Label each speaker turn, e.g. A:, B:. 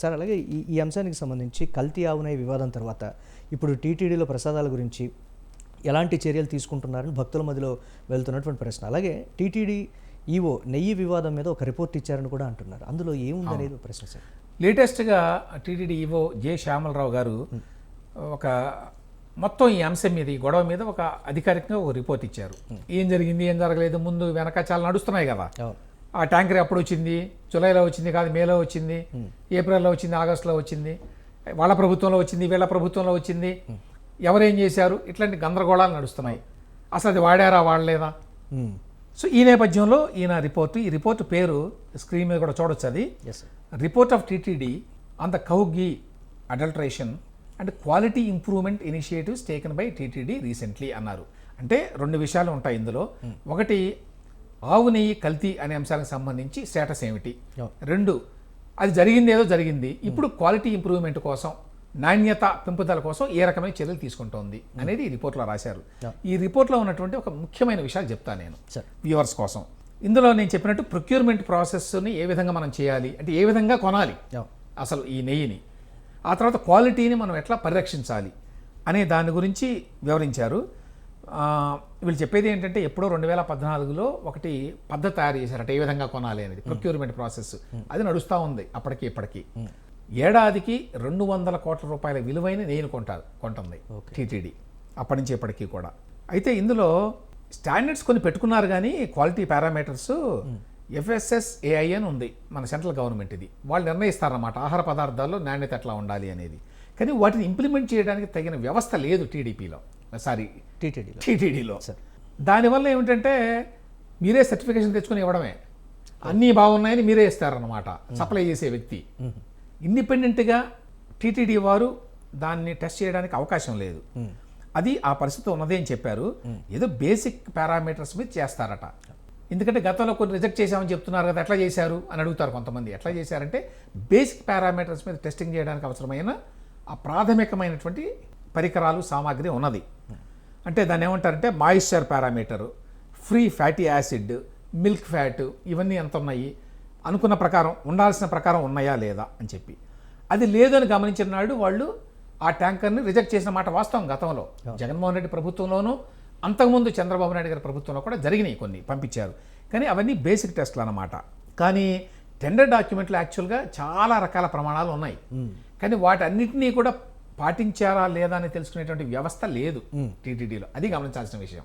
A: Sir అలాగే ఈ ఈ అంశానికి సంబంధించి కల్తీ ఆవునై వివాదం తర్వాత ఇప్పుడు టీటీడీలో ప్రసాదాల గురించి ఎలాంటి చర్యలు తీసుకుంటున్నారని భక్తుల మధ్యలో వెళ్తున్నటువంటి ప్రశ్న. అలాగే టీటీడీ ఈవో నెయ్యి వివాదం మీద ఒక రిపోర్ట్ ఇచ్చారని కూడా అంటున్నారు. అందులో ఏముందనేది ప్రశ్న సార్.
B: లేటెస్ట్గా టీటీడీ ఈవో జె శ్యామలరావు గారు ఒక మొత్తం ఈ అంశం మీద ఈ గొడవ మీద ఒక అధికారికంగా ఒక రిపోర్ట్ ఇచ్చారు. ఏం జరిగింది ఏం జరగలేదు ముందు వెనక చాలా నడుస్తున్నాయి కదా. ఆ ట్యాంకర్ ఎప్పుడు వచ్చింది? జూలైలో వచ్చింది కాదు మేలో వచ్చింది. ఏప్రిల్లో వచ్చింది ఆగస్టులో వచ్చింది. వాళ్ళ ప్రభుత్వంలో వచ్చింది వీళ్ళ ప్రభుత్వంలో వచ్చింది. ఎవరేం చేశారు? ఇట్లాంటి గందరగోళాలు నడుస్తున్నాయి. అసలు అది వాడారా వాడలేదా. సో ఈ నేపథ్యంలో ఈయన రిపోర్టు ఈ రిపోర్టు పేరు స్క్రీన్ మీద కూడా చూడొచ్చు అది. Report of TTD on the cow ghee adulteration and quality improvement initiatives taken by TTD recently అన్నారు. అంటే రెండు విషయాలు ఉంటాయి ఇందులో. ఒకటి ఆవు నెయ్యి కల్తీ అనే అంశాలకు సంబంధించి స్టేటస్ ఏమిటి. రెండు అది జరిగింది ఏదో జరిగింది. ఇప్పుడు క్వాలిటీ ఇంప్రూవ్మెంట్ కోసం నాణ్యత పెంపుదల కోసం ఏ రకమైన చర్యలు తీసుకుంటోంది అనేది ఈ రిపోర్ట్లో రాశారు. ఈ రిపోర్ట్లో ఉన్నటువంటి ఒక ముఖ్యమైన విషయాలు చెప్తాను నేను వ్యూవర్స్ కోసం. ఇందులో నేను చెప్పినట్టు ప్రొక్యూర్మెంట్ ప్రాసెస్ని ఏ విధంగా మనం చేయాలి? అంటే ఏ విధంగా కొనాలి? అసలు ఈ నెయ్యిని. ఆ తర్వాత క్వాలిటీని మనం ఎట్లా పరిరక్షించాలి? అనే దాని గురించి వివరించారు. వీళ్ళు చెప్పేది ఏంటంటే ఎప్పుడో రెండు వేల పద్నాలుగులో ఒకటి పద్ధతి తయారు చేశారట ఏ విధంగా కొనాలి అనేది ప్రొక్యూర్మెంట్ ప్రాసెస్ అది నడుస్తూ ఉంది అప్పటికి ఇప్పటికి. ఏడాదికి రెండు వందల కోట్ల రూపాయల విలువైన నెయ్యిని కొంటారు కొంటుంది. టీటీడీ అప్పటి నుంచి ఇప్పటికీ కూడా. అయితే ఇందులో స్టాండర్డ్స్ కొన్ని పెట్టుకున్నారు కానీ క్వాలిటీ పారామీటర్స్ ఎఫ్ఎస్ఎస్ ఏఐ అని ఉంది మన సెంట్రల్ గవర్నమెంట్ ఇది. వాళ్ళు నిర్ణయిస్తారన్నమాట ఆహార పదార్థాల్లో నాణ్యత ఎట్లా ఉండాలి అనేది. కానీ వాటిని ఇంప్లిమెంట్ చేయడానికి తగిన వ్యవస్థ లేదు టీడీపీలో. సారీ
A: టీటీడీలో
B: టీటీడీలో
A: సార్
B: దానివల్ల ఏమిటంటే మీరే సర్టిఫికేషన్ తెచ్చుకొని ఇవ్వడమే. అన్నీ బాగున్నాయని మీరే ఇస్తారన్నమాట. సప్లై చేసే వ్యక్తి. ఇండిపెండెంట్గా టీటీడీ వారు దాన్ని టెస్ట్ చేయడానికి అవకాశం లేదు. అది ఆ పరిస్థితి ఉన్నది అని చెప్పారు. ఏదో బేసిక్ పారామీటర్స్ మీద చేస్తారట. ఎందుకంటే గతంలో కొన్ని రిజెక్ట్ చేశామని చెప్తున్నారు కదా ఎట్లా చేశారు అని అడుగుతారు కొంతమంది. ఎట్లా చేశారంటే బేసిక్ పారామీటర్స్ మీద టెస్టింగ్ చేయడానికి అవసరమైన ఆ ప్రాథమికమైనటువంటి పరికరాలు సామాగ్రి ఉన్నది. అంటే దాన్ని ఏమంటారంటే moisture parameter. Free fatty acid milk fat ఇవన్నీ ఎంత ఉన్నాయి? అనుకున్న ప్రకారం ఉండాల్సిన ప్రకారం ఉన్నాయా లేదా అని చెప్పి. అది లేదని గమనించిన నాడు వాళ్ళు ఆ ట్యాంకర్ని రిజెక్ట్ చేసిన మాట వాస్తవం గతంలో. జగన్మోహన్ రెడ్డి ప్రభుత్వంలోనూ అంతకుముందు చంద్రబాబు నాయుడు గారి ప్రభుత్వంలో కూడా జరిగినాయి కొన్ని పంపించారు. కానీ అవన్నీ బేసిక్ టెస్ట్లు అన్నమాట. కానీ టెండర్ డాక్యుమెంట్లు యాక్చువల్గా చాలా రకాల ప్రమాణాలు ఉన్నాయి. కానీ వాటన్నిటినీ కూడా పాటించారా లేదా అని తెలుసుకునేటువంటి వ్యవస్థ లేదు టీటీడీలో. అది గమనించాల్సిన విషయం.